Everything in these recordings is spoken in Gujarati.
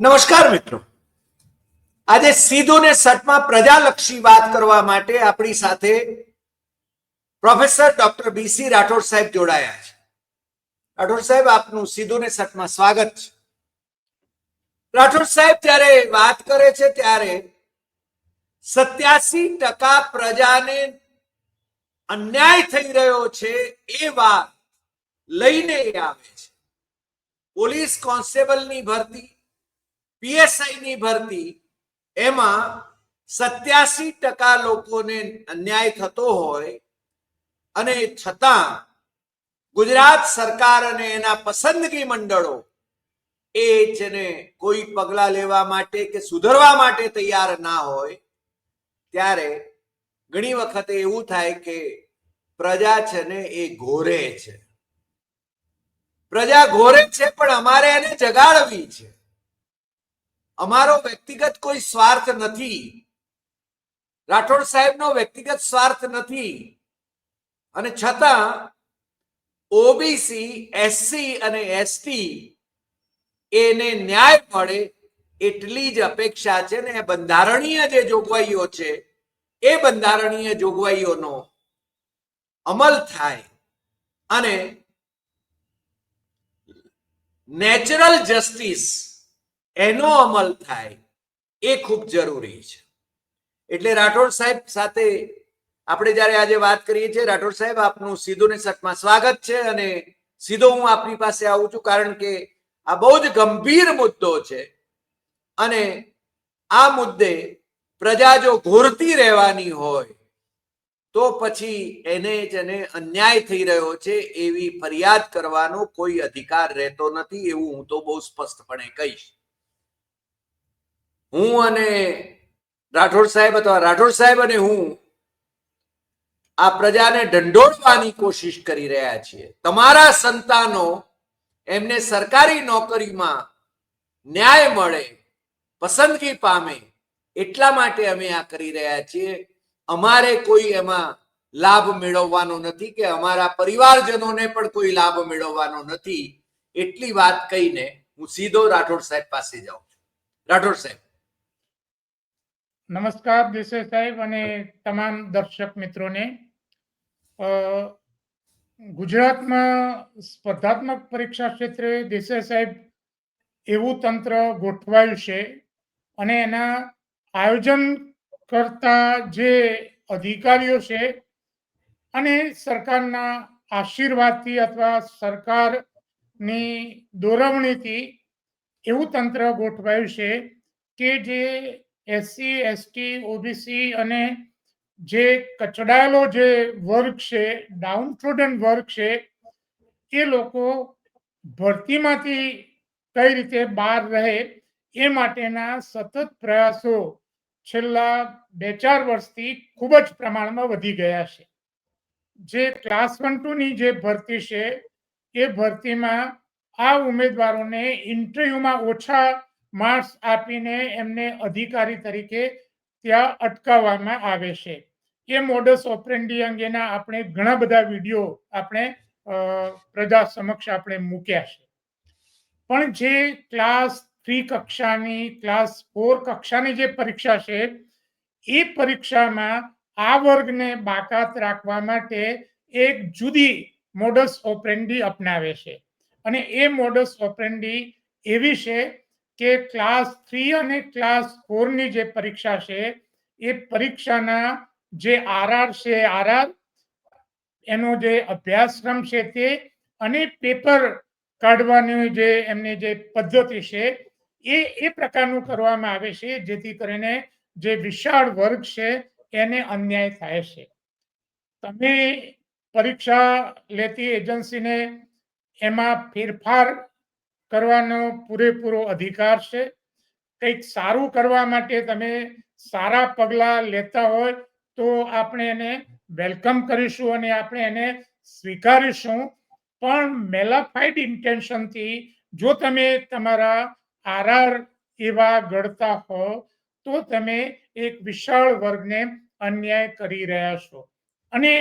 નમસ્કાર મિત્રો. આજે સીધું ને સટમાં પ્રજાલક્ષી વાત કરવા માટે આપણી સાથે પ્રોફેસર ડોક્ટર બીસી રાઠોડ સાહેબ જોડાયા છે. રાઠોડ સાહેબ, આપનું સીધું ને સટમાં સ્વાગત છે. રાઠોડ સાહેબ, જ્યારે વાત કરે છે ત્યારે સત્યાસી ટકા પ્રજાને અન્યાય થઈ રહ્યો છે એ વાત લઈને આવે છે. પોલીસ કોન્સ્ટેબલની ભરતી પીએસઆઈ ની ભરતી, એમાં સત્યાસી ટકા લોકોને અન્યાય થતો હોય અને છતાં ગુજરાત સરકાર અને એના પસંદગી મંડળો એ જેને કોઈ પગલા લેવા માટે કે સુધરવા માટે તૈયાર ના હોય, ત્યારે ઘણી વખતે એવું થાય કે પ્રજા છે ને એ ઘોરે છે. પ્રજા ઘોરે છે, પણ અમારે એને જગાડવી છે. અમારો વ્યક્તિગત કોઈ સ્વાર્થ નથી. રાઠોડ સાહેબનો વ્યક્તિગત સ્વાર્થ નથી. અને છતાં, ઓબીસી, એસસી અને એસટી એને ન્યાય મળે એટલી જ અપેક્ષા છે ને બંધારણીય જે જોગવાઈઓ છે, એ બંધારણીય જોગવાઈઓનો અમલ થાય. અને નેચરલ જસ્ટિસ એનો અમલ થાય. એ ખૂબ જરૂરી છે. એટલે રાઠોડ સાહેબ સાથે આપણે જ્યારે આજે વાત કરીએ છીએ, રાઠોડ સાહેબ, આપનું સીધું ને સટમાં સ્વાગત છે અને સીધો હું આપની પાસે આવું છું કારણ કે આ બહુ જ ગંભીર મુદ્દો છે અને આ મુદ્દે પ્રજા જો ઘોરતી રહેવાની હોય, તો પછી એને જ એને અન્યાય થઈ રહ્યો છે એવી ફરિયાદ કરવાનો કોઈ અધિકાર રહેતો નથી એવું હું તો બહુ સ્પષ્ટપણે કહીશ. હું અને રાઠોડ સાહેબ અથવા રાઠોડ સાહેબ અને હું આ પ્રજાને ઢંઢોળવાની કોશિશ કરી રહ્યા છીએ. તમારા સંતાનો એમને સરકારી નોકરીમાં ન્યાય મળે, પસંદગી પામે એટલા માટે અમે આ કરી રહ્યા છીએ. અમારે કોઈ એમાં લાભ મેળવવાનો નથી કે અમારા પરિવારજનોને પણ કોઈ લાભ મેળવવાનો નથી. એટલી વાત કહીને હું સીધો રાઠોડ સાહેબ પાસે જાઉં છું. રાઠોડ સાહેબ. નમસ્કાર, દેસાઈ સાહેબ અને તમામ દર્શક મિત્રોને. ગુજરાતમાં સ્પર્ધાત્મક પરીક્ષા ક્ષેત્રે દેસાઈ સાહેબ એવું તંત્ર ગોઠવાયું છે અને એના આયોજન કરતા જે અધિકારીઓ છે અને સરકારના આશીર્વાદથી અથવા સરકારની દોરવણીથી એવું તંત્ર ગોઠવાયું છે કે જે એસસી એસટી ઓબીસી અને જે કચડાયેલો જે વર્ગ છે ડાઉન ટ્રોડન વર્ગ છે, એ લોકો ભરતીમાંથી કઈ રીતે બહાર રહે એ માટેના સતત પ્રયાસો છેલ્લા બે ચાર વર્ષથી ખૂબ જ પ્રમાણમાં વધી ગયા છે. જે ક્લાસ વન ટુની જે ભરતી છે, એ ભરતીમાં આ ઉમેદવારોને ઇન્ટરવ્યુમાં ઓછા માર્ક્સ આપીને એમને અધિકારી તરીકે ત્યાં અટકાવવામાં આવે છે. એ મોડસ ઓપરેન્ડી અંગેના આપણે ઘણા બધા વીડિયો આપણે પ્રજા સમક્ષ આપણે મૂક્યા છે. પણ જે ક્લાસ થ્રી કક્ષાની ક્લાસ ફોર કક્ષાની જે પરીક્ષા છે, એ પરીક્ષામાં આ વર્ગને બાકાત રાખવા માટે એક જુદી મોડસ ઓપરેન્ડી અપનાવે છે. અને એ મોડસ ઓપરેન્ડી એવી છે કે ક્લાસ થ્રી અને ક્લાસ ફોરની જે પરીક્ષા છે, એ પરીક્ષાના જે આરઆર છે આરઆર એનો જે અભ્યાસક્રમ છે તે અને પેપર કાઢવાની જે એમની જે પદ્ધતિ છે, એ એ પ્રકારનું કરવામાં આવે છે, જેથી કરીને જે વિશાળ વર્ગ છે, એને અન્યાય થાય છે. તમે પરીક્ષા લેતી એજન્સીને એમાં ફેરફાર કરવાનો પૂરેપૂરો અધિકાર છે. કંઈક સારું કરવા માટે તમે સારા પગલાં લેતા હોય તો આપણે એને વેલકમ કરીશું અને આપણે એને સ્વીકારીશું. પણ મેલાફાઈડ ઇન્ટેન્શનથી જો તમે તમારા આરઆર એવા ગળતા હો, તો તમે એક વિશાળ વર્ગને અન્યાય કરી રહ્યા છો. અને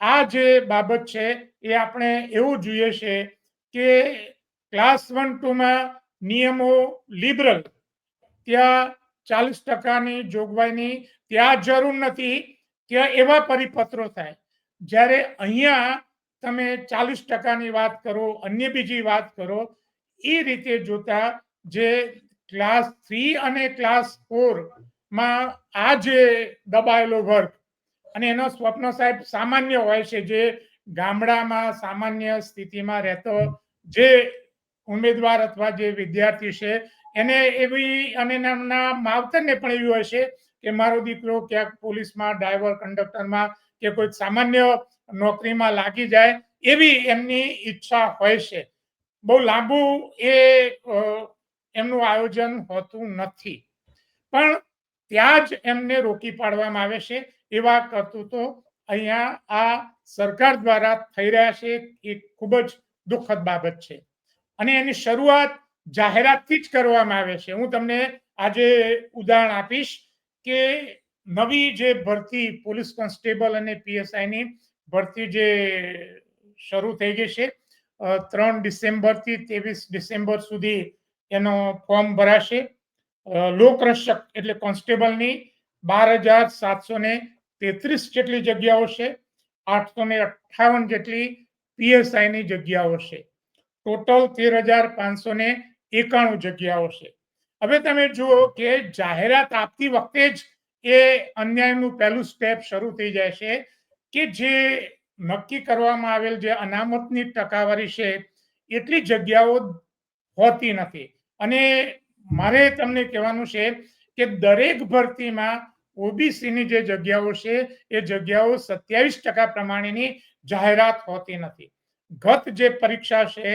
આ જે બાબત છે એ આપણે એવું જોઈએ છે કે ક્લાસ વન ટુમાં નિયમો લિબરલ ત્યાં ચાલીસ ટકાની જોગવાઈની ત્યાં જરૂર નથી. ત્યાં એવા પરિપત્રો થાય. જ્યારે અહીંયા તમે ચાલીસ ટકાની વાત કરો, અન્ય બીજી વાત કરો, એ રીતે જોતા જે ક્લાસ થ્રી અને ક્લાસ ફોરમાં આ જે દબાયેલો વર્ગ, અને એનો સ્વપ્ન સાહેબ સામાન્ય હોય છે જે ગામડામાં સામાન્ય સ્થિતિમાં રહેતો જે ઉમેદવાર અથવા જે વિદ્યાર્થી છે, એને એવી અને એમના માવતરને પણ એવી હોય છે કે મારો દીકરો ક્યાંક પોલીસમાં ડ્રાઈવર કંડક્ટરમાં કે કોઈ સામાન્ય નોકરીમાં લાગી જાય એવી એમની ઈચ્છા હોય છે. બહુ લાંબુ એ એમનું આયોજન હોતું નથી. પણ ત્યાં જ એમને રોકી પાડવામાં આવે છે એવા કરતૂતો અહીંયા આ સરકાર દ્વારા થઈ રહ્યા છે. એ ખૂબ જ દુઃખદ બાબત છે. અને એની શરૂઆત જાહેરાતથી જ કરવામાં આવે છે. હું તમને આજે ઉદાહરણ આપીશ કે નવી જે ભરતી પોલીસ કોન્સ્ટેબલ અને પીએસઆઈની ભરતી જે શરૂ થઈ ગઈ છે ત્રણ ડિસેમ્બરથી ત્રેવીસ ડિસેમ્બર સુધી એનો ફોર્મ ભરાશે. લોકરક્ષક એટલે કોન્સ્ટેબલની બાર હજાર સાતસો ને તેત્રીસ જેટલી જગ્યાઓ છે, આઠસો ને અઠ્ઠાવન જેટલી પીએસઆઈની જગ્યાઓ છે. ટોટલ તેર હજાર પાંચસો ને એકાણું જગ્યાઓ છે. હવે તમે જુઓ કે જાહેરાત આપતી વખતે જ એ અન્યાયનું પહેલું સ્ટેપ શરૂ થઈ જાય છે કે જે નક્કી કરવામાં આવેલ જે અનામતની ટકાવારી છે એટલી જગ્યાઓ હોતી નથી. અને મારે તમને કહેવાનું છે કે દરેક ભરતીમાં ઓબીસીની જે જગ્યાઓ છે એ જગ્યાઓ સત્યાવીસ ટકા પ્રમાણેની જાહેરાત હોતી નથી. ગત જે પરીક્ષા છે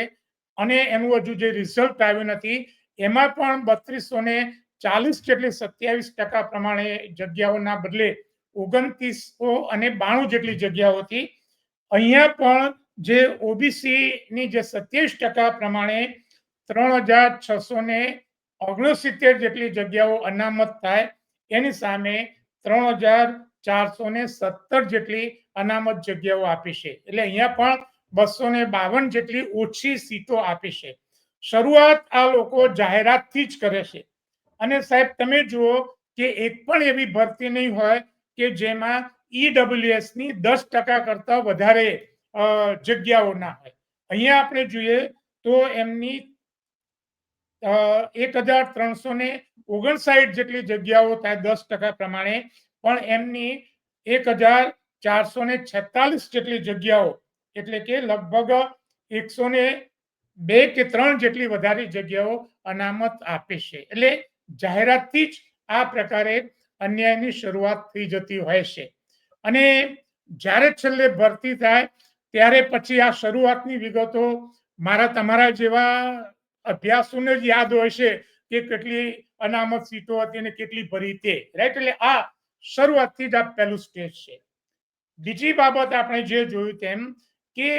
અને એનું હજુ જે રિઝલ્ટ આવ્યું નથી, એમાં પણ બત્રીસો ને ચાલીસ જેટલી સત્યાવીસ ટકા પ્રમાણે જગ્યાઓના બદલે ઓગણત્રીસો અને બાણું જેટલી જગ્યાઓ હતી. અહીંયા પણ જે ઓબીસી ની જે સત્યાવીસ ટકા પ્રમાણે ત્રણ હજાર છસો ને ઓગણસિત્તેર જેટલી જગ્યાઓ અનામત થાય, એની સામે ત્રણ હજાર ચારસો ને સત્તર જેટલી અનામત જગ્યાઓ આપી છે. એટલે અહીંયા પણ બસો ને બાવન જેટલી ઓછી સીટો આપી છે. શરૂઆત આ લોકો જાહેરાતથી જ કરે છે. અને સાહેબ, તમે જુઓ કે એક પણ એવી ભરતી નહીં હોય કે જેમાં ઈડબ્લ્યુએસની દસ ટકા કરતા વધારે જગ્યાઓ ના હોય. અહીંયા આપણે જોઈએ તો એમની એક હજાર ત્રણસો ને ઓગણસાઠ જેટલી જગ્યાઓ થાય દસ ટકા પ્રમાણે, પણ એમની એક હજાર ચારસો ને છેતાલીસ જેટલી જગ્યાઓ એટલે કે લગભગ એકસો ને બે કે ત્રણ જેટલી વધારે જગ્યાઓ અનામત આપે છે. એટલે જાહેરાતથી જ આ પ્રકારે અન્યાયની શરૂઆત થઈ જતી હોય છે. અને જ્યારે છેલ્લે ભરતી થાય, ત્યારે પછી આ શરૂઆતની વિગતો મારા તમારા જેવા અભ્યાસોને જ યાદ હોય છે કે કેટલી અનામત સીટો હતી અને કેટલી ભરી તે. રાઈટ એટલે આ શરૂઆતથી જ આ પહેલું સ્ટેજ છે. બીજી બાબત આપણે જે જોયું તેમ કે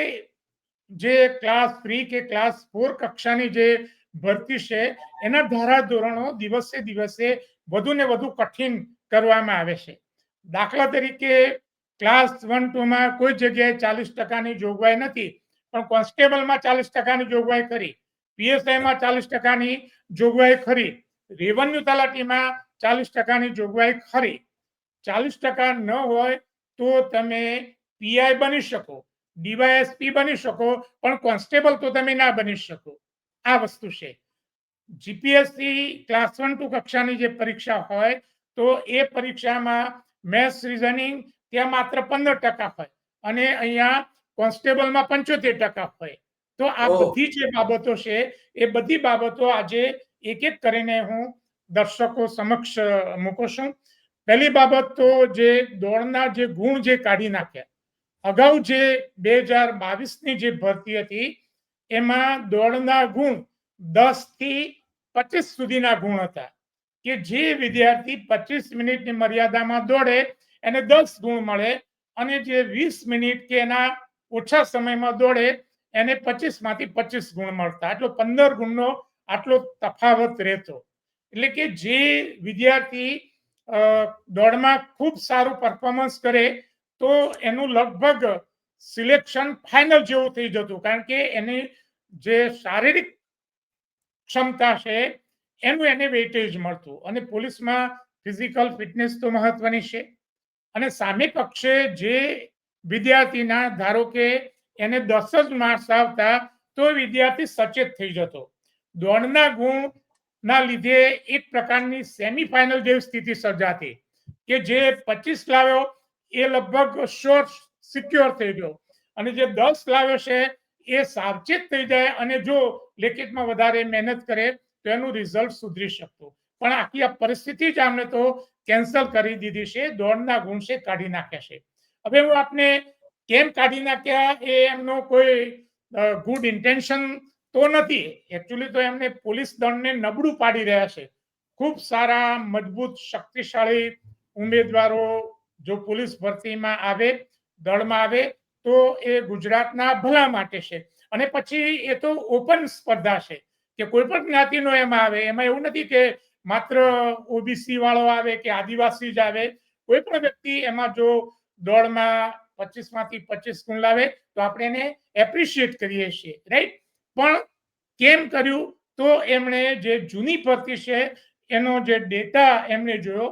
જે ક્લાસ થ્રી કે ક્લાસ ફોર કક્ષાની જે ભરતી છે, એના ધારા ધોરણો દિવસે દિવસે વધુ ને વધુ કઠિન કરવામાં આવે છે. દાખલા તરીકે ક્લાસ વન ટુ માં કોઈ જગ્યાએ ચાલીસ ટકાની જોગવાઈ નથી, પણ કોન્સ્ટેબલમાં ચાલીસ ટકાની જોગવાઈ કરી પીએસઆઈમાં ચાલીસ ટકાની જોગવાઈ ખરી રેવન્યુ તલાટીમાં ચાલીસ ટકાની જોગવાઈ ખરી ચાલીસ ટકા ન હોય તો તમે પીઆઈ બની શકો. ડીવાયએસપી બની શકો પણ કોન્સ્ટેબલ તો તમે ના બની શકો. આ વસ્તુ છે. જીપીએસસી ક્લાસ વન ટુ કક્ષાની જે પરીક્ષા હોય તો એ પરીક્ષામાં મેથ્સ રિઝનિંગ ત્યાં માત્ર પંદર ટકા હોય અને અહીંયા કોન્સ્ટેબલમાં પંચોતેર ટકા હોય. તો આ બધી જે બાબતો છે એ બધી બાબતો આજે એક એક કરીને હું દર્શકો સમક્ષ મૂકું છું. પહેલી બાબત તો જે દોડના જે ગુણ જે કાઢી નાખ્યા અગાઉ જે બે હજાર બાવીસની જે ભરતી હતી, એમાં દોડના ગુણ દસથી પચીસ સુધીના ગુણ હતા. કે જે વિદ્યાર્થી પચીસ મિનિટની મર્યાદામાં દોડે, એને દસ ગુણ મળે અને જે વીસ મિનિટ કે એના ઓછા સમયમાં દોડે, એને પચીસમાંથી પચીસ ગુણ મળતા. એટલો પંદર ગુણનો આટલો તફાવત રહેતો. એટલે કે જે વિદ્યાર્થી દોડમાં ખૂબ સારું પરફોર્મન્સ કરે તો એનું લગભગ સિલેક્શન ફાઇનલ જેવું થઈ જતું. કારણ કે એની જે શારીરિક ક્ષમતા છે, એનું એને વેઇટેજ મળતું. અને પોલીસમાં ફિઝિકલ ફિટનેસ તો મહત્વની છે. અને સામે પક્ષે જે વિદ્યાર્થીના, ધારો કે એને દસ જ માર્ક્સ આવતા, તો વિદ્યાર્થી સચેત થઈ જતો. દોડના ગુણ ના લીધે એક પ્રકારની સેમીફાઇનલ જેવી સ્થિતિ સર્જાતી કે જે પચીસ લાવ્યો એ લગભગ શ્યોર સિક્યોર થઈ ગયો. અને જે દસ લાવ્યો છે, એ સાવચેત થઈ જાય અને જો લેખિતમાં વધારે મહેનત કરે, તો એનું રિઝલ્ટ સુધરી શકતું. પણ આખી આ પરિસ્થિતિ જ આમને તો કેન્સલ કરી દીધી છે, દોડના ગુણ છે કાઢી નાખ્યા છે. હવે હું આપને કેમ કાઢી નાખ્યા એ એમનો કોઈ ગુડ ઇન્ટેન્શન તો નથી. એકચ્યુઅલી તો એમને પોલીસ દળને નબળું પાડી રહ્યા છે. ખૂબ સારા, મજબૂત, શક્તિશાળી ઉમેદવારો જો પોલીસ ભરતીમાં આવે, દળમાં આવે, તો એ ગુજરાતના ભલા માટે છે. અને પછી એ તો ઓપન સ્પર્ધા છે કે કોઈ પણ જ્ઞાતિનો એમાં આવે, એમાં એવું નથી કે માત્ર ઓબીસી વાળો આવે કે આદિવાસી જ આવે. કોઈ પણ વ્યક્તિ એમાં જો દોડમાં પચીસમાંથી પચીસ ગુણ લાવે, તો આપણે એને એપ્રિશિએટ કરીએ છીએ રાઈટ પણ કેમ કર્યું? તો એમણે જે જૂની ભરતી છે, એનો જે ડેટા એમણે જોયો,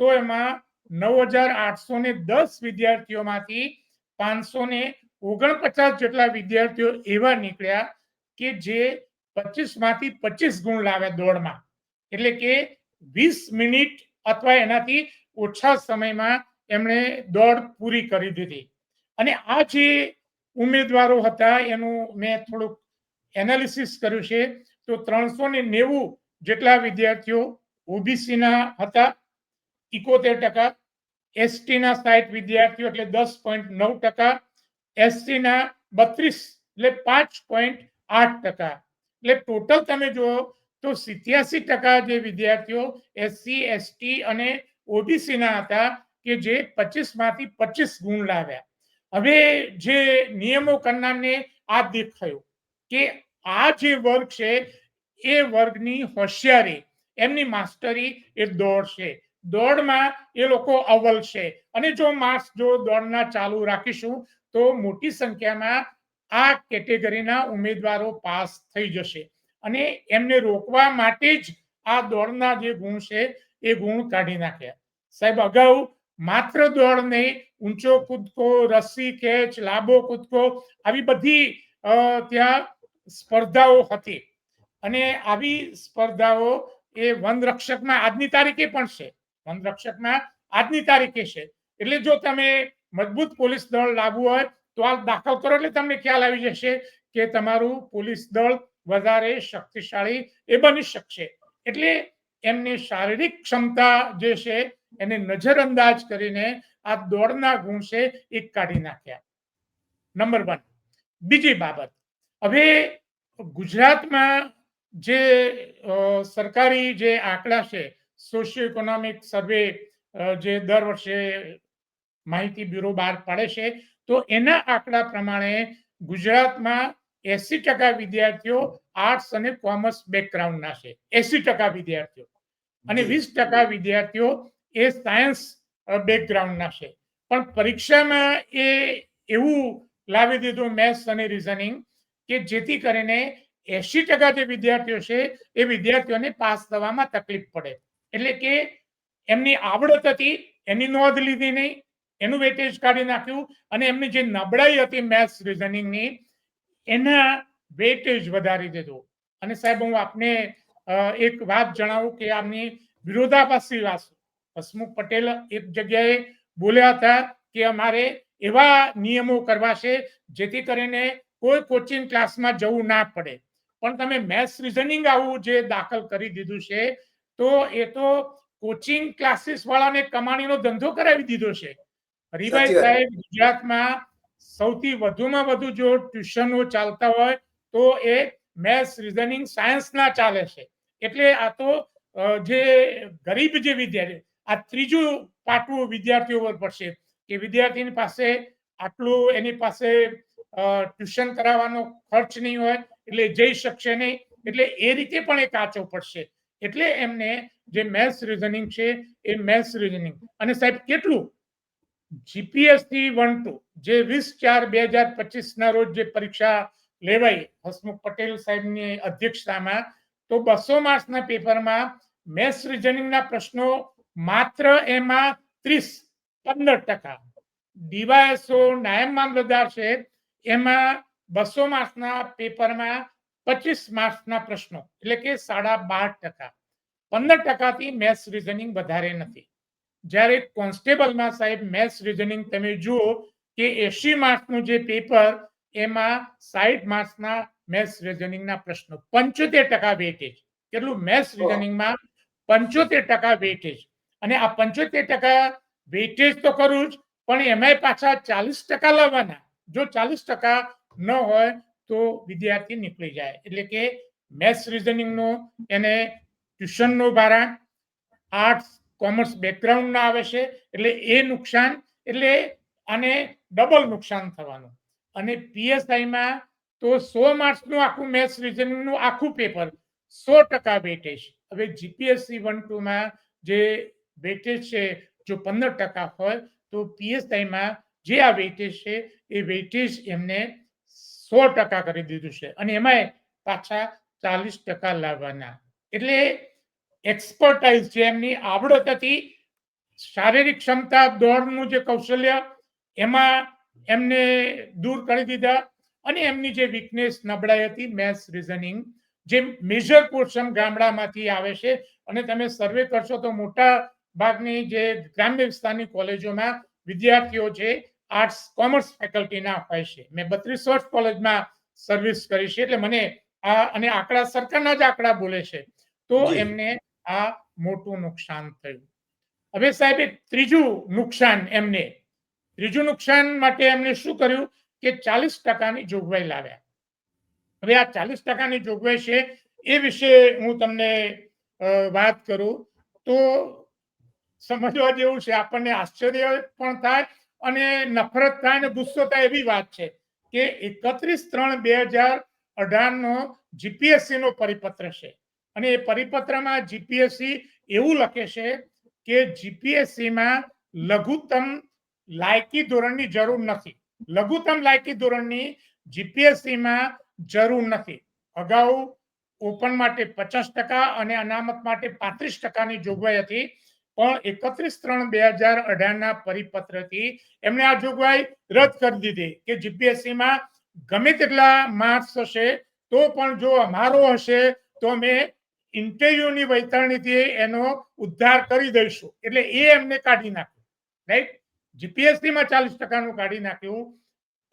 તો એમાં નવ હજાર આઠસો ને દસ વિદ્યાર્થીઓમાંથી પાંચસો ને ઓગણપચાસ જેટલા વિદ્યાર્થીઓ એવા નીકળ્યા કે જે પચીસમાંથી પચીસ ગુણ લાવ્યા દોડમાં. એટલે કે વીસ મિનિટ અથવા એનાથી ઓછા સમયમાં એમણે દોડ પૂરી કરી દીધી. અને આ જે ઉમેદવારો હતા એનું મેં થોડુંક એનાલિસિસ કર્યું છે. તો ત્રણસો ને નેવું જેટલા વિદ્યાર્થીઓ ઓબીસીના હતા. ઇકોતેર ટકા, એસટીના સાઠ વિદ્યાર્થીઓ એટલે દસ પોઈન્ટ નવ ટકા, એસસીના બત્રીસ એટલે પાંચ પોઈન્ટ આઠ ટકા. એટલે ટોટલ તમે જુઓ તો સિત્યાસી ટકા જે વિદ્યાર્થીઓ એસસી, એસટી અને ઓબીસીના હતા કે જે પચીસમાંથી પચીસ ગુણ લાવ્યા. હવે જે નિયમો કરનારને આ દેખાયું કે આ જે વર્ગ છે, એ વર્ગની હોશિયારી, એમની માસ્ટરી એ દોડ છે દોડમાં એ લોકો અવ્વલ છે. અને જો માસ જો દોડના ચાલુ રાખીશું, તો મોટી સંખ્યામાં આ કેટેગરીના ઉમેદવારો પાસ થઈ જશે. અને એમને રોકવા માટે જ આ દોડના જે ગુણ છે, એ ગુણ કાઢી નાખ્યા. સાહેબ, અગાઉ માત્ર દોડ નહીં, ઊંચો કૂદકો, રસ્સી કેચ લાંબો કૂદકો, આવી બધી ત્યાં સ્પર્ધાઓ હતી. અને આવી સ્પર્ધાઓ એ વનરક્ષકમાં આજની તારીખે પણ છે. વનરક્ષકમાં આજની તારીખે છે. એટલે જો તમે મજબૂત પોલીસ દળ લાવવું હોય, તો આ દાખલ કરો એટલે તમને ખ્યાલ આવી જશે કે તમારું પોલીસ દળ વધારે શક્તિશાળી એ બની શકશે. એટલે એમની શારીરિક ક્ષમતા જે છે, એને નજરઅંદાજ કરીને આ દોડના ગુણ છે એ કાઢી નાખ્યા. Number one. બીજી બાબત. હવે ગુજરાતમાં જે સરકારી જે આંકડા છે સોશિયો ઇકોનોમિક સર્વે જે દર વર્ષે માહિતી બ્યુરો બહાર પાડે છે તો એના આંકડા પ્રમાણે ગુજરાતમાં એસી ટકા વિદ્યાર્થીઓ આર્ટ્સ અને કોમર્સ બેકગ્રાઉન્ડના છે. એસી ટકા વિદ્યાર્થીઓ. અને વીસ ટકા વિદ્યાર્થીઓ એ સાયન્સ બેકગ્રાઉન્ડના છે. પણ પરીક્ષામાં એ એવું લાવી દીધું મેથ્સ અને રિઝનિંગ કે જેથી કરીને એસી ટકા જે વિદ્યાર્થીઓ છે એ વિદ્યાર્થીઓને પાસ થવામાં તકલીફ પડે. એટલે કે એમની આવડત હતી, એની નોંધ લીધી નહીં, એનું વેટેજ કાઢી નાખ્યું અને એમની જે નબળાઈ હતી મેથ્સ રિઝનિંગની એના વેટેજ વધારી દીધું. અને સાહેબ, હું આપને એક વાત જણાવું કે આમની વિરોધાભાસી વાત હસમુખ પટેલ એક જગ્યાએ બોલ્યા હતા કે અમારે એવા નિયમો કરવા છે જેથી કરીને કોઈ કોચિંગ ક્લાસમાં જવું ના પડે. પણ તમે મેથ્સ રિઝનિંગ આવું જે દાખલ કરી દીધું છે તો એ તો કોચિંગ ક્લાસીસ વાળાને કમાણીનો ધંધો કરાવી દીધો છે. હરિભાઈ સાહેબ ગુજરાતમાં સૌથી વધુમાં વધુ જો ટ્યુશનો ચાલતા હોય તો એ મેથ્સ રિઝનિંગ સાયન્સના ચાલે છે. એટલે આ તો જે ગરીબ જે વિદ્યાર્થી આ ત્રીજું પાટવું વિદ્યાર્થીઓ પર પડશે કે વિદ્યાર્થીની પાસે આટલું એની પાસે ટ્યુશન કરાવવાનો ખર્ચ નહીં હોય એટલે જઈ શકશે નહીં એટલે એ રીતે પણ એ કાચો પડશે. એટલે એમને જે મેથ્સ રિઝનિંગ છે એ મેથ્સ રિઝનિંગ અને સાહેબ, કેટલું? જીપીએસથી વન ટુ જે વીસ ચાર બે હજાર પચીસ ના રોજ જે પરીક્ષા લેવાઈ, હસમુખ પટેલ સાહેબની અધ્યક્ષતામાં, તો બસો માર્ક્સના પેપરમાં મેથ્સ રિઝનિંગના પ્રશ્નો માત્ર એમાં ત્રીસ, પંદર ટકા. ડીવાયએસઓ નાયબ મામલતદાર છે, એમાં બસો માર્ક્સના પેપરમાં પચીસ માર્ક્સના પ્રશ્નો એટલે કે સાડા બાર ટકા. પંદર ટકાથી મેથ્સ રિઝનિંગ વધારે નથી. જ્યારે કોન્સ્ટેબલમાં સાહેબ મેથ્સ રિઝનિંગ તમે જુઓ કે એસી માર્ક્સનું જે પેપર એમાં સાઠ માર્ક્સના મેથ્સ રિઝનિંગના પ્રશ્નો પંચોતેર ટકા વેટેજ. કેટલું? મેથ્સ રિઝનિંગમાં પંચોતેર ટકા વેટેજ. અને આ પંચોતેર ટકા વેટેજ તો કરું જ પણ એમાંય પાછા ચાલીસ ટકા લાવવાના. જો ચાલીસ ટકા ન હોય તો વિદ્યાર્થી નીકળી જાય. એટલે કે મેથ્સ રિઝનિંગનો એને ટ્યુશનનો ભારણ આર્ટ્સ કોમર્સ બેકગ્રાઉન્ડના આવે છે. એટલે એ નુકસાન, એટલે આને ડબલ નુકસાન થવાનું. અને પીએસઆઈમાં તો સો માર્ક્સનું આખું મેથ્સ રિઝનિંગનું આખું પેપર સો ટકા વેટેજ. હવે જીપીએસસી વન ટુમાં જે વેટેજ છે, જો પંદર ટકા હોય, તો પીએસઆઈમાં જે આ વેટેજ છે, એ વેટેજ એમને સો ટકા કરી દીધું છે. અને એમાંય પાછા ચાલીસ ટકા લાવવાના. એટલે એક્સપર્ટાઇઝ છે એમની આવડત હતી, શારીરિક ક્ષમતા, દોડનું જે કૌશલ્ય, એમાં એમને દૂર કરી દીધા. અને એમની જે વીકનેસ નબળાઈ હતી મેથ્સ રિઝનિંગ જે મેજર પોર્શન ગામડામાંથી આવે છે. અને તમે સર્વે કરશો તો મોટા ભાગની જે ગ્રામ્ય વિસ્તારની કોલેજોમાં વિદ્યાર્થીઓ છે આર્ટ્સ કોમર્સ ફેકલ્ટીના હોય છે. મેં બત્રીસ વર્ષ કોલેજમાં સર્વિસ કરી છે. એટલે મને આ અને આંકડા સરકારના જ આંકડા બોલે છે. તો એમને આ મોટું નુકસાન થયું. હવે સાહેબ એક ત્રીજું નુકસાન એમને. ત્રીજું નુકસાન માટે એમને શું કર્યું કે ચાલીસ ટકાની જોગવાઈ લાવ્યા. હવે આ ચાલીસ ટકાની જોગવાઈ છે એ વિશે હું તમને વાત કરું. તો સમજવા જેવું છે આપણને આશ્ચર્ય પણ થાય અને નફરત થાય અને ગુસ્સો થાય એવી વાત છે કે એકત્રીસ ત્રણ બે હજાર અઢાર નો જીપીએસસી નો પરિપત્ર છે. અને એ પરિપત્રમાં જીપીએસસી એવું લખે છે કે જીપીએસસી માં લઘુત્તમ લાયકી ધોરણની જરૂર નથી. લઘુત્તમ લાયકી ધોરણની જીપીએસસી માં જરૂર નથી. અગાઉ ઓપન માટે પચાસ ટકા અને અનામત માટે પાંત્રીસ ટકાની જોગવાઈ હતી. પણ એકત્રીસ ત્રણ બે હજાર અઢારના પરિપત્રથી એમણે આ જોગવાઈ રદ કરી દીધી કે જીપીએસસી માં ગમે તેટલા માર્ક્સ હશે, તો પણ જો અમારો હશે, તો અમે ઇન્ટરવ્યુની વૈતરણીથી એનો ઉદ્ધાર કરી દઈશું. એટલે એ એમને કાઢી નાખ્યું. રાઈટ? જીપીએસસી માં ચાલીસ ટકાનું કાઢી નાખ્યું,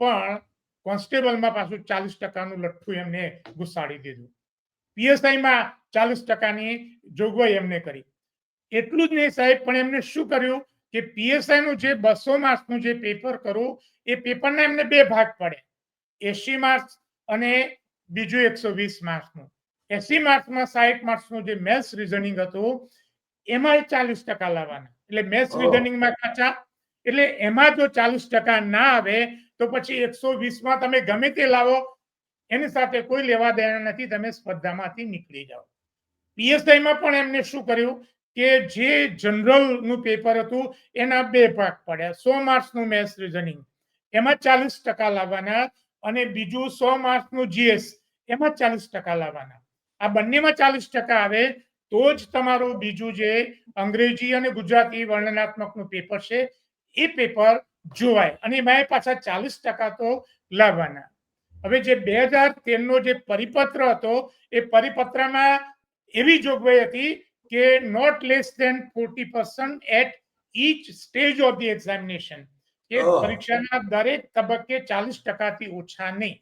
પણ કોન્સ્ટેબલમાં પાછું ચાલીસ ટકાનું લઠ્ઠું એમને ઘુસાડી દીધું. પીએસઆઈ માં ચાલીસ ટકાની જોગવાઈ એમને કરી. એટલું જ નહીં સાહેબ પણ એમને શું કર્યું કે પીએસઆઈ નું જે બસો માર્ક્સનું જે પેપર કરું એ પેપરના એમને બે ભાગ પડે. એસી માર્ક્સ અને બીજું એકસો વીસ માર્ક્સનું. એસી માર્ક્સમાં સાહીઠ માર્ક્સનું જે મેથ્સ રિઝનિંગ હતું એમાં ચાલીસ ટકા લાવવાના. એટલે મેથ્સ. રિઝનિંગમાં કાચા એટલે એમાં જો ચાલીસ ટકા ના આવે તો પછી એકસો વીસમાં તમે ગમે તે લાવો એની સાથે કોઈ લેવા દેવા નથી તમે સ્પર્ધામાંથી નીકળી જાઓ. પીએસઆઈમાં પણ એમને શું કર્યું કે જે જનરલનું પેપર હતું, એના બે ભાગ પડ્યા. સો માર્ક્સનું મેથ્સ રિઝનિંગ. એમાં ચાલીસ ટકા લાવવાના અને બીજું સો માર્ક્સનું જીએસ, એમાં ચાલીસ ટકા લાવવાના. આ બંનેમાં ચાલીસ ટકા આવે તો જ તમારું બીજું જે અંગ્રેજી અને ગુજરાતી વર્ણનાત્મકનું પેપર છે, એ પેપર જોવાય. અને એમાં પાછા ચાલીસ ટકા તો લાવવાના. હવે જે બે હજાર તેરનો જે પરિપત્ર હતો, એ પરિપત્રમાં એવી જોગવાઈ હતી કે not less than forty percent at each stage of the examination કે પરીક્ષાના દરેક તબક્કે ચાલીસ ટકાથી ઓછા નહીં.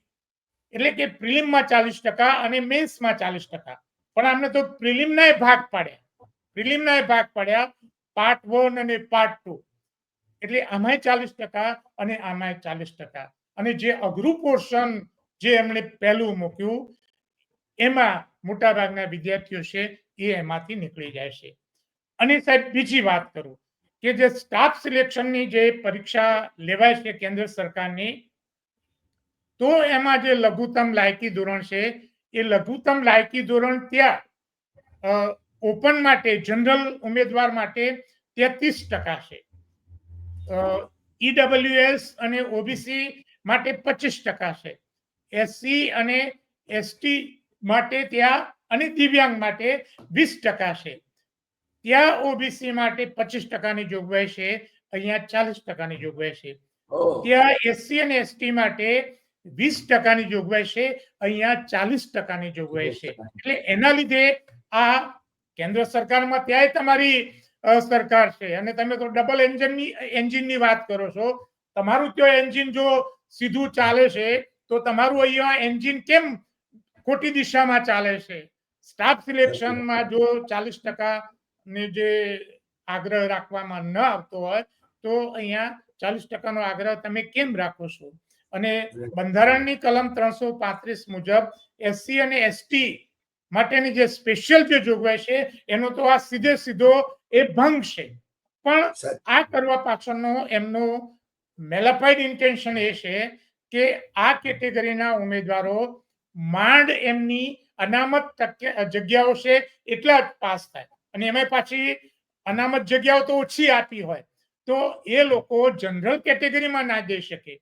એટલે કે પ્રિલિમમાં ચાલીસ ટકા અને મેન્સમાં ચાલીસ ટકા. પણ આમને તો પ્રિલિમના ભાગ પાડ્યા. પ્રિલિમના ભાગ પાડ્યા પાર્ટ વન અને પાર્ટ ટુ એટલે આમાંય ચાલીસ ટકા અને આમાંય ચાલીસ ટકા. અને જે અઘરું પોર્શન જે એમણે પહેલું મૂક્યું એમાં મોટાભાગના વિદ્યાર્થીઓ છે એ એમાંથી નીકળી જાય છે. અને સાહેબ, બીજી વાત કરું કે જે સ્ટાફ સિલેક્શનની જે પરીક્ષા લેવાય છે કેન્દ્ર સરકારની, તો એમાં જે લઘુત્તમ લાયકી ધોરણ છે, એ લઘુત્તમ લાયકી ધોરણ ત્યાં ઓપન માટે જનરલ ઉમેદવાર માટે તેત્રીસ ટકા છે. ઈડબ્લ્યુએસ અને ઓબીસી માટે પચીસ ટકા છે. એસસી અને એસટી માટે ત્યાં અને દિવ્યાંગ માટે વીસ ટકા છે. ત્યાં ઓબીસી માટે પચીસ ટકાની જોગવાઈ છે અહીંયા ચાલીસ ટકાની જોગવાઈ છે. ત્યાં એસસી અને એસટી માટે વીસ ટકાની જોગવાઈ છે અહીંયા ચાલીસ ટકાની જોગવાઈ છે. એટલે એના લીધે આ કેન્દ્ર સરકારમાં ત્યાંય તમારી સરકાર છે. અને તમે તો ડબલ એન્જિનની એન્જિનની વાત કરો છો. તમારું ત્યાં એન્જિન જો સીધું ચાલે છે તો તમારું અહીંયા એન્જિન કેમ ખોટી દિશામાં ચાલે છે? સ્ટાફ સિલેક્શનમાં જો ચાલીસ ટકા ની જે આગ્રહ રાખવામાં ન આવતો હોય તો અહીંયા ચાલીસ ટકાનો આગ્રહ તમે કેમ રાખો છો? અને બંધારણની કલમ ત્રણસો પાંત્રીસ મુજબ એસસી અને એસટી માટેની જે સ્પેશિયલ જે જોગવાઈ છે એનો તો આ સીધે સીધો એ ભંગ છે. પણ આ કરવા પાછળનો એમનો મેલાફાઈડ ઇન્ટેન્શન એ છે કે આ કેટેગરીના ઉમેદવારો માંડ એમની અનામત જગ્યાઓ છે એટલા જ પાસ થાય. અને એમાં પાછી અનામત જગ્યાઓ તો ઓછી આપી હોય. તો એ લોકો જનરલ કેટેગરીમાં ના જઈ શકે.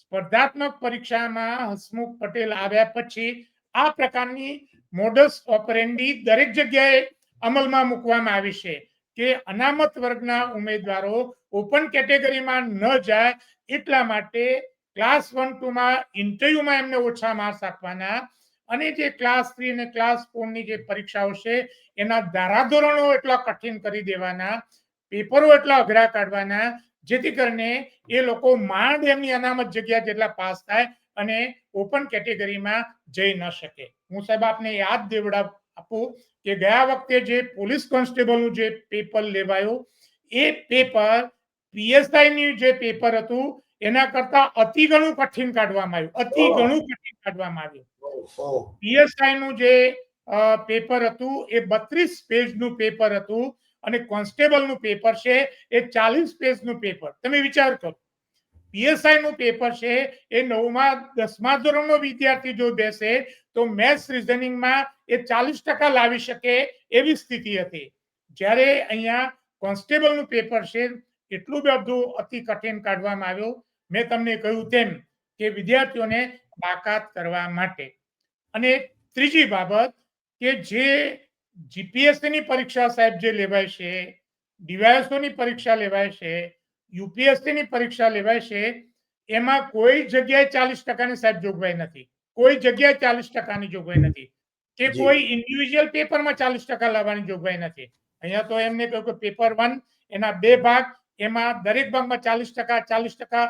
સ્પર્ધાત્મક પરીક્ષામાં હસમુખ પટેલ આવ્યા પછી આ પ્રકારની મોડસ ઓપરેન્ડી દરેક જગ્યાએ અમલમાં મૂકવામાં આવી છે કે અનામત વર્ગના ઉમેદવારો ઓપન કેટેગરીમાં ન જાય એટલા માટે ક્લાસ વન ટુ માં ઇન્ટરવ્યુમાં એમને ઓછા માર્ક્સ આપવાના અને જે ક્લાસ થ્રી અને ક્લાસ ફોરની જે પરીક્ષાઓ છે, એના ધારાધોરણો એટલા કઠિન કરી દેવાના પેપરો એટલા અઘરા કાઢવાના, જેથી કરીને એ લોકો માંડ એમની અનામત જગ્યા જેટલા પાસ થાય અને ઓપન કેટેગરીમાં જઈ ન શકે હું સાહેબ આપને યાદ દેવડા આપું કે ગયા વખતે જે પોલીસ કોન્સ્ટેબલનું જે પેપર લેવાયું, એ પેપર પીએસઆઈ નું જે પેપર હતું, એના કરતા અતિ ઘણું કઠિન કાઢવામાં આવ્યું અતિ ઘણું કઠિન કાઢવામાં આવ્યું. પીએસઆઈ નું જે પેપર હતું, એ બત્રીસ પેજનું પેપર હતું અને કોન્સ્ટેબલનું પેપર છે, એ ચાલીસ પેજનું પેપર તમે વિચાર કરો. પીએસઆઈ નું પેપર છે, એ નવમા, દસમા ધોરણનો વિદ્યાર્થી જો બેસે, તો મેથ્સ રિઝનિંગમાં એ ચાલીસ ટકા લાવી શકે એવી સ્થિતિ હતી. જ્યારે અહીંયા કોન્સ્ટેબલનું પેપર છે, એટલું બધું અતિ કઠિન કાઢવામાં આવ્યું. મેં તમને કહ્યું તેમ કે વિદ્યાર્થીઓને બાકાત કરવા માટે. અને ત્રીજી બાબત કે જે જીપીએસસી ની પરીક્ષા સાહેબ જે લેવાય છે ડીવાયએસઓ ની પરીક્ષા લેવાય છે યુપીએસસીની પરીક્ષા લેવાય છે એમાં કોઈ જગ્યાએ ચાલીસ ટકાની સાહેબ જોગવાઈ નથી. કોઈ જગ્યાએ ચાલીસ ટકાની જોગવાઈ નથી. કે કોઈ ઇન્ડિવિજ્યુઅલ પેપરમાં ચાલીસ ટકા લાવવાની જોગવાઈ નથી. અહીંયા તો એમને કહ્યું કે પેપર વન એના બે ભાગ એમાં દરેક ભાગમાં ચાલીસ ટકા ચાલીસ ટકા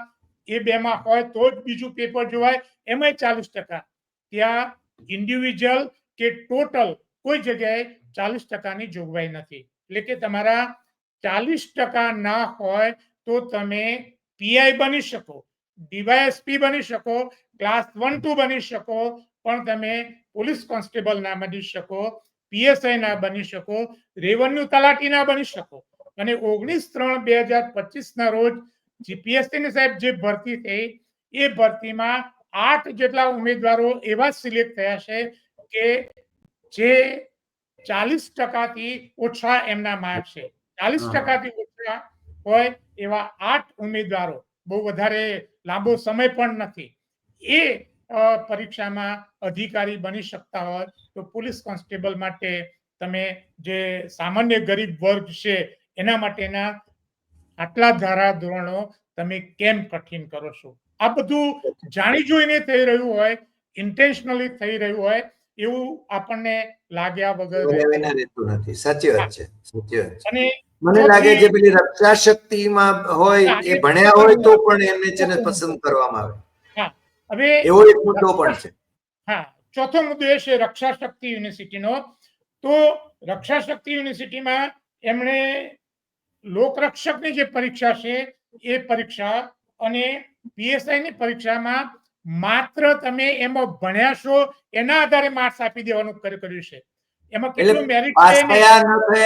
એ બેમાં હોય તો જ બીજું પેપર જોવાય એમાંય ચાલીસ ટકા. ત્યાં ઇન્ડિવિજ્યુઅલ કે ટોટલ કોઈ જગ્યાએ ચાલીસ ટકાની જોગવાઈ નથી. એટલે કે તમારા ચાલીસ ટકા ના હોય તો તમે પીઆઈ બની શકો ડીવાયએસપી બની શકો ક્લાસ વન ટુ બની શકો, પણ તમે પોલીસ કોન્સ્ટેબલ ના બની શકો પીએસઆઈ ના બની શકો રેવન્યુ તલાટી ના બની શકો. અને ઓગણીસ ત્રણ બે હજાર પચીસ ના રોજ જીપીએસસી ની સાહેબ જે ભરતી થઈ, એ ભરતીમાં આઠ જેટલા ઉમેદવારો એવા સિલેક્ટ થયા છે કે જે ચાલીસ ટકાથી ઓછા એમના માર્ક છે. ચાલીસ ટકાથી ઓછા હોય એવા આઠ ઉમેદવારો. બહુ વધારે લાંબો સમય પણ નથી. એ પરીક્ષામાં અધિકારી બની શકતા હોય તો પોલીસ કોન્સ્ટેબલ માટે તમે જે સામાન્ય ગરીબ વર્ગ છે એના માટેના આટલા ધારા ધોરણો તમે કેમ કઠિન કરો છો? આ બધું જાણી જોઈને થઈ રહ્યું હોય ઇન્ટેન્શનલી થઈ રહ્યું હોય એવું આપણને લાગ્યા વગર રહેતું નથી. સાચી વાત છે સાચી વાત છે. અને મને લાગે છે પેલી રક્ષા શક્તિમાં હોય એ- ભણ્યા હોય તો પણ એમને છે પસંદ કરવામાં આવે. હવે એવો એક મુદ્દો પણ છે. હા ચોથો મુદ્દો એ છે રક્ષા શક્તિ યુનિવર્સિટીનો. તો રક્ષા શક્તિ યુનિવર્સિટીમાં એમણે લોકરક્ષકની જે પરીક્ષા છે એ પરીક્ષા અને પીએસઆઈ ની પરીક્ષામાં માત્ર તમે એમાં ભણ્યા છો એના આધારે માર્ક્સ આપી દેવાનું કર્યું છે. એમાં કેટલું મેરિટ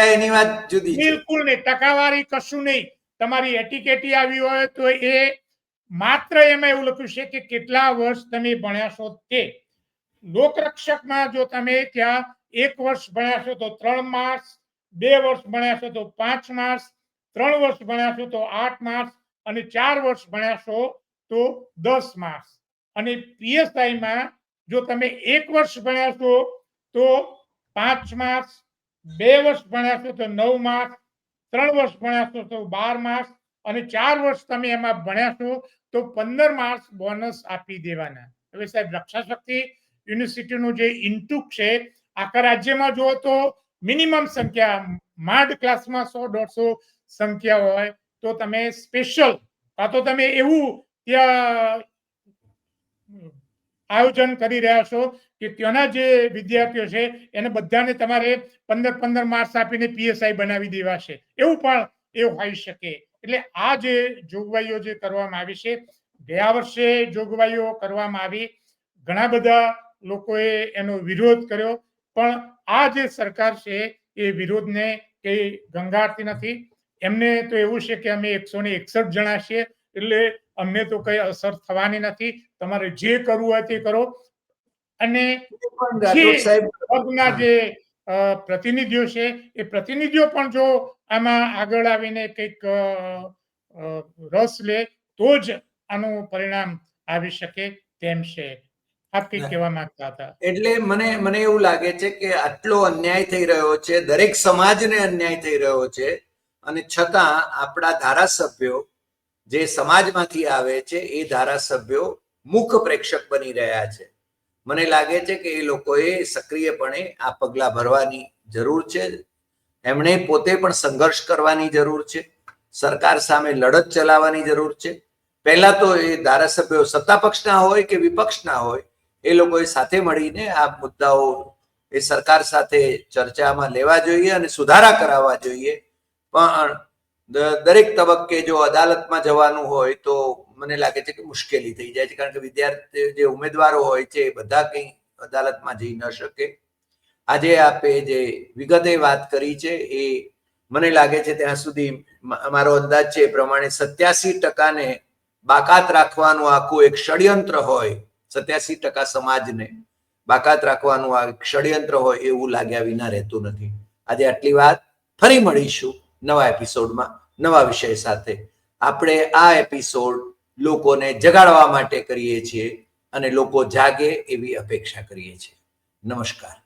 એની વાત જુદી બિલકુલ નહીં ટકાવારી કશું નહીં. તમારી એટીકેટી આવી હોય તો એ માત્ર એમાં એવું લખ્યું છે કે કેટલા વર્ષ તમે ભણ્યા છો તે. લોકરક્ષકમાં જો તમે ત્યાં એક વર્ષ ભણ્યા છો તો ત્રણ માર્ક્સ બે વર્ષ ભણ્યા છો તો પાંચ માર્ક્સ ત્રણ વર્ષ ભણ્યા છો તો આઠ માર્ક્સ અને ચાર વર્ષ ભણ્યાશો તો દસ માર્ક્સ. અને પીએસઆઈમાં જો તમે એક વર્ષ ભણ્યાશો તો પાંચ માર્ક્સ, બે વર્ષ ભણ્યાશો તો નવ માર્ક્સ, ત્રણ વર્ષ ભણ્યાશો તો બાર માર્ક્સ અને ચાર વર્ષ તમે એમાં ભણ્યાશો તો પંદર માર્ક્સ બોનસ આપી દેવાના. હવે સાહેબ રક્ષા શક્તિ યુનિવર્સિટીનું જે ઇન્ટુક છે, આખા રાજ્યમાં જુઓ તો મિનિમમ સંખ્યા માર્ડ ક્લાસમાં સો દોઢસો સંખ્યા હોય તો તમે સ્પેશિયલ કાં તો તમે એવું ત્યાં આયોજન કરી રહ્યા છો કે ત્યાંના જે વિદ્યાર્થીઓ છે, એને બધાને તમારે પંદર પંદર માર્ક્સ આપીને પીએસઆઈ બનાવી દેવાશે એવું પણ એ હોઈ શકે. એટલે આ જે જોગવાઈઓ જે કરવામાં આવી છે, ગયા વર્ષે જોગવાઈઓ કરવામાં આવી. ઘણા બધા લોકોએ એનો વિરોધ કર્યો, પણ આ જે સરકાર છે, એ વિરોધને કઈ ગંગારતી નથી. એમને તો એવું છે કે અમે એકસો ને એકસઠ જણા છીએ એટલે અમને તો કઈ અસર થવાની નથી. તમારે જે કરવું હોય તે કરો. અને વર્ગના જે પ્રતિનિધિઓ છે એ પ્રતિનિધિઓ પણ જો આમાં આગળ આવીને કંઈક રસ લે તો જ આનું પરિણામ આવી શકે તેમ છે. આપ કંઈક કહેવા માંગતા હતા? એટલે મને મને એવું લાગે છે કે આટલો અન્યાય થઈ રહ્યો છે દરેક સમાજને અન્યાય થઈ રહ્યો છે અને છતાં આપણા ધારાસભ્યો જે સમાજમાંથી આવે છે, એ ધારાસભ્યો મુખ પ્રેક્ષક બની રહ્યા છે. મને લાગે છે કે એ લોકોએ સક્રિયપણે આ પગલા ભરવાની જરૂર છે. એમણે પોતે પણ સંઘર્ષ કરવાની જરૂર છે. સરકાર સામે લડત ચલાવવાની જરૂર છે. પહેલા તો એ ધારાસભ્યો સત્તા પક્ષના હોય કે વિપક્ષના હોય, એ લોકોએ સાથે મળીને આ મુદ્દાઓ એ સરકાર સાથે ચર્ચામાં લેવા જોઈએ અને સુધારા કરાવવા જોઈએ. પણ દરેક તબક્કે જો અદાલતમાં જવાનું હોય તો મને લાગે છે કે મુશ્કેલી થઈ જાય છે. કારણ કે વિદ્યાર્થી જે ઉમેદવારો હોય છે એ બધા કંઈ અદાલતમાં જઈ ન શકે. આજે આપે જે વિગતે વાત કરી છે એ મને લાગે છે ત્યાં સુધી મારો અંદાજ છે એ પ્રમાણે સત્યાસી ટકાને બાકાત રાખવાનું આખું એક ષડયંત્ર હોય, સત્યાસી ટકા સમાજને બાકાત રાખવાનું આ ષડયંત્ર હોય એવું લાગ્યા વિના રહેતું નથી. આજે આટલી વાત ફરી મળીશું. નવા એપિસોડમાં નવા વિષય સાથે. આપણે આ એપિસોડ લોકોને જગાડવા માટે કરીએ છીએ અને લોકો જાગે એવી અપેક્ષા કરીએ છીએ. નમસ્કાર.